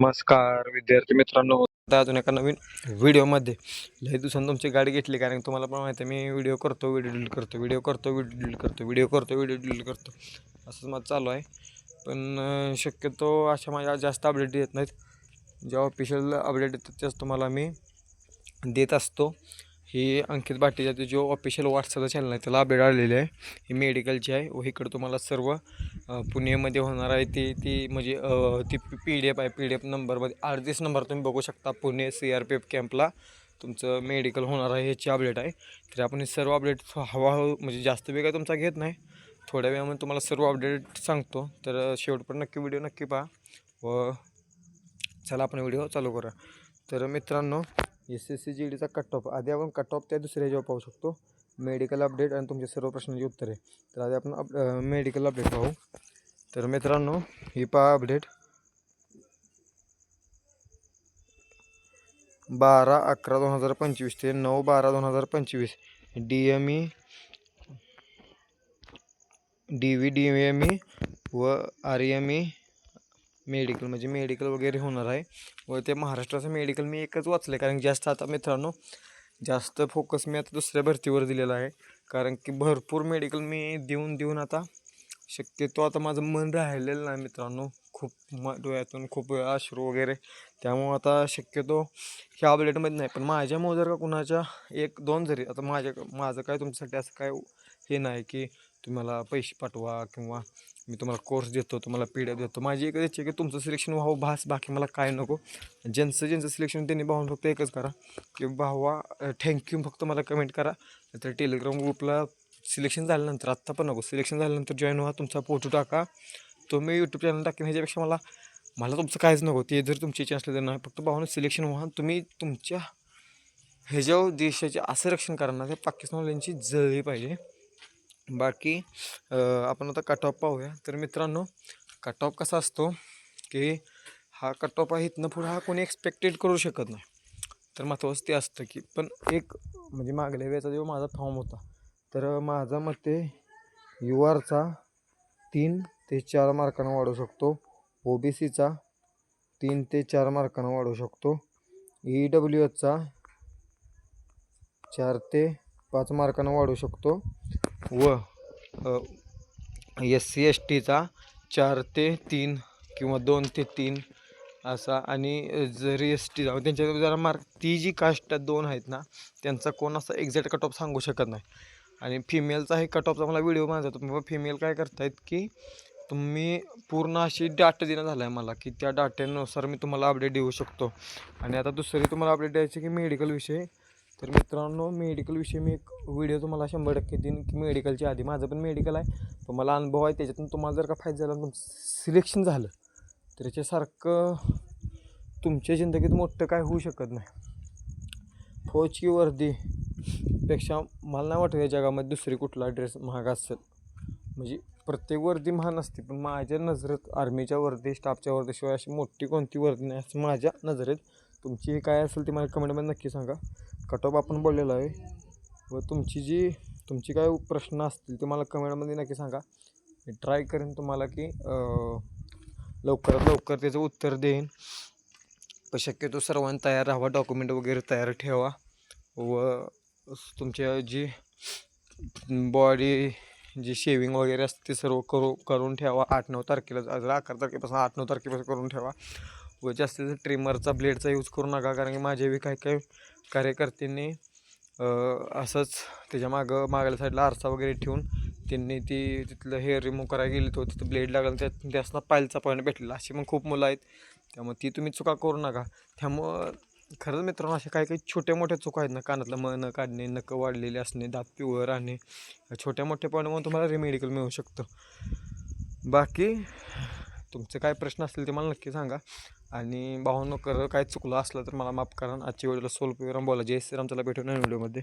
नमस्कार विद्यार्थी मित्रांनो. आता अजून एका नवीन व्हिडिओमध्ये. लई दिवसांनी तुमची गाडी घेतली कारण तुम्हाला पण माहिती आहे मी व्हिडिओ करतो व्हिडिओ डिलीट करतो व्हिडिओ करतो व्हिडिओ डिलीट करतो व्हिडिओ करतो व्हिडिओ डिलीट करतो. असंच माझं चालू आहे. पण शक्यतो अशा माझ्या जास्त अपडेट येत नाहीत. जेव्हा ऑफिशियल अपडेट येतात तेच तुम्हाला मी देत असतो. ही अंकित भाटीचा जो ऑफिशियल व्हॉट्सअपचा चॅनल आहे त्याला अपडेट आलेली आहे. ही मेडिकलची आहे व इकडं तुम्हाला सर्व पुणेमध्ये होणार आहे ती ती म्हणजे ती पी डी एफ आहे. पी डी एफ नंबरमध्ये अडतीस नंबर तुम्ही बघू शकता. Pune C R P F कॅम्पला तुमचं मेडिकल होणार आहे ह्याची अपडेट आहे. तर आपण हे सर्व अपडेट हळूहळू म्हणजे जास्त वेळ काय तुमचा घेत नाही. थोड्या वेळामध्ये तुम्हाला सर्व अपडेट सांगतो. तर शेवटपर्यंत नक्की व्हिडिओ नक्की पहा. व चला आपण व्हिडिओ चालू करा तर मित्रांनो एस एस सी जी डीचा कट ऑफ आधी आपण कट ऑफ त्या दुसऱ्या ह्याच्यावर पाहू शकतो. मेडिकल अपडेट आणि तुमच्या सर्व प्रश्नांची उत्तरे. तर आधी आपण अप मेडिकल अपडेट पाहू. तर मित्रांनो ही पहा अपडेट बारा अकरा दोन हजार पंचवीस ते नऊ बारा दोन हजार पंचवीस. D M E D V D M E व आर एम ई मेडिकल म्हणजे मेडिकल वगैरे होणार आहे. व ते महाराष्ट्राचं मेडिकल मी एकच वाचलं कारण जास्त आता मित्रांनो जास्त फोकस मी आता दुसऱ्या भरतीवर दिलेला आहे. कारण की भरपूर मेडिकल मी देऊन देऊन आता शक्यतो आता माझं मन राहिलेलं नाही मित्रांनो. खूप म डोळ्यातून खूप अश्रू वगैरे. त्यामुळं आता शक्यतो ह्या अपडेटमध्ये नाही. पण माझ्यामुळं जर का कुणाच्या एक दोन जरी आता माझ्या माझं काय तुमच्यासाठी असं काय हे नाही की तुम्हाला पैसे पाठवा किंवा मी तुम्हाला कोर्स देतो तुम्हाला पी डी एफ देतो. माझी एकच इच्छा आहे की तुमचं सिलेक्शन व्हावं भास बाकी मला काय नको. ज्यांचं ज्यांचं सिलेक्शन त्यांनी भावून फक्त एकच करा की भावा थँक्यू फक्त मला कमेंट करा. तर टेलिग्राम ग्रुपला सिलेक्शन झाल्यानंतर आत्ता पण नको सिलेक्शन झाल्यानंतर जॉईन व्हा तुमचा फोटो टाका. तुम्ही यूट्यूब चॅनल टाकेन ह्याच्यापेक्षा मला मला तुमचं काहीच नको. ते जर तुमची इच्छा असली तर नाही. फक्त भावानं सिलेक्शन व्हा. तुम्ही तुमच्या ह्याच्यावर देशाचे असं रक्षण करा ना ते पाकिस्तानवाल्यांची जळली पाहिजे. बाकी आपण आता कट ऑफ पाहूया. तर मित्रांनो कट ऑफ कसा असतो की हा कट ऑफ आहे इथनं पुढं हा कोणी एक्सपेक्टेड करू शकत नाही. तर महत्त्वाचं ते असतं की पण एक म्हणजे मागल्या वेळेचा जेव्हा माझा फॉर्म होता तर माझा मते यू आरचा तीन ते चार मार्कानं वाढू शकतो. ओ बी सीचा तीन ते चार मार्कानं वाढू शकतो. ई डब्ल्यू एचचा चार ते पाच मार्कानं वाढू शकतो. व एस सी एस टीचा चार ते तीन किंवा दोन ते तीन असा आणि जरी एस टी त्यांच्या जरा मार्क ती जी कास्ट दोन आहेत ना त्यांचा कोण असा एक्झॅक्ट कट ऑफ सांगू शकत नाही. आणि फिमेलचा कट ऑफचा मला व्हिडिओ माझा तुम्ही फिमेल काय करतायत की तुम्ही पूर्ण अशी डाटा देणं झाला आहे मला की त्या डाट्यानुसार मी तुम्हाला अपडेट देऊ शकतो. आणि आता दुसरी तुम्हाला अपडेट द्यायची की मेडिकल विषय. तर मित्रांनो मेडिकलविषयी मी एक व्हिडिओ तुम्हाला शंभर टक्के देईन की मेडिकलच्या आधी. माझं पण मेडिकल आहे पण मला अनुभव आहे त्याच्यातून तुम्हाला जर का फायदा झाला तुमचं सिलेक्शन झालं तर त्याच्यासारखं तुमच्या जिंदगीत मोठं काय होऊ शकत नाही. फौजची वर्दीपेक्षा मला नाही वाटत या जगामध्ये दुसरी कुठला ड्रेस महाग असेल. म्हणजे प्रत्येक वर्दी महान असते पण माझ्या नजरेत आर्मीच्या वर्दी स्टाफच्या वर्दीशिवाय अशी मोठी कोणती वर्दी नाही असं माझ्या नजरेत. तुमची काय असेल ती मला कमेंटमध्ये नक्की सांगा. कट ऑफ आपण बोललेलो आहे. व तुमची जी तुमची काय प्रश्न असतील ते मला कमेंटमध्ये नक्की सांगा. मी ट्राय करेन तुम्हाला की लवकरात लवकर त्याचं उत्तर देईन. पण शक्यतो सर्वांनी तयार राहावा डॉक्युमेंट वगैरे तयार ठेवा. व तुमच्या जी बॉडी जी शेविंग वगैरे असते ते सर्व करू करून ठेवा. आठ नऊ तारखेला जर अकरा तारखेपासून आठ नऊ तारखेपासून करून ठेवा. व जास्तीत जास्त ट्रिमरचा ब्लेडचा यूज करू नका कारण की माझे बी काही काही कार्यकर्त्यांनी असंच त्याच्या मागं मागल्या साईडला आरसा वगैरे ठेवून त्यांनी ती तिथलं हेअर रिमूव्ह करायला गेली तो तिथं ब्लेड लागला त्यात त्यासना पायलचा पॉईंट भेटलेला. अशी पण खूप मुलं आहेत. त्यामुळे ती तुम्ही चुका करू नका. त्यामुळं खरंच मित्रांनो अशा काही काही छोट्या मोठ्या चुका आहेत ना कानातलं मन काढणे नकं वाढलेले असणे दात पिवळं राहणे छोट्या मोठ्या पॉईंटमुळे तुम्हाला रेमेडिकल मिळू शकतं. बाकी तुमचे काय प्रश्न असतील ते मला नक्की सांगा. आणि भावनो कर काय चुकलं असलं तर मला माफ करा. आजची व्हिडिओला सोल बोला जय श्रीराम. चला भेटू नवीन व्हिडिओमध्ये.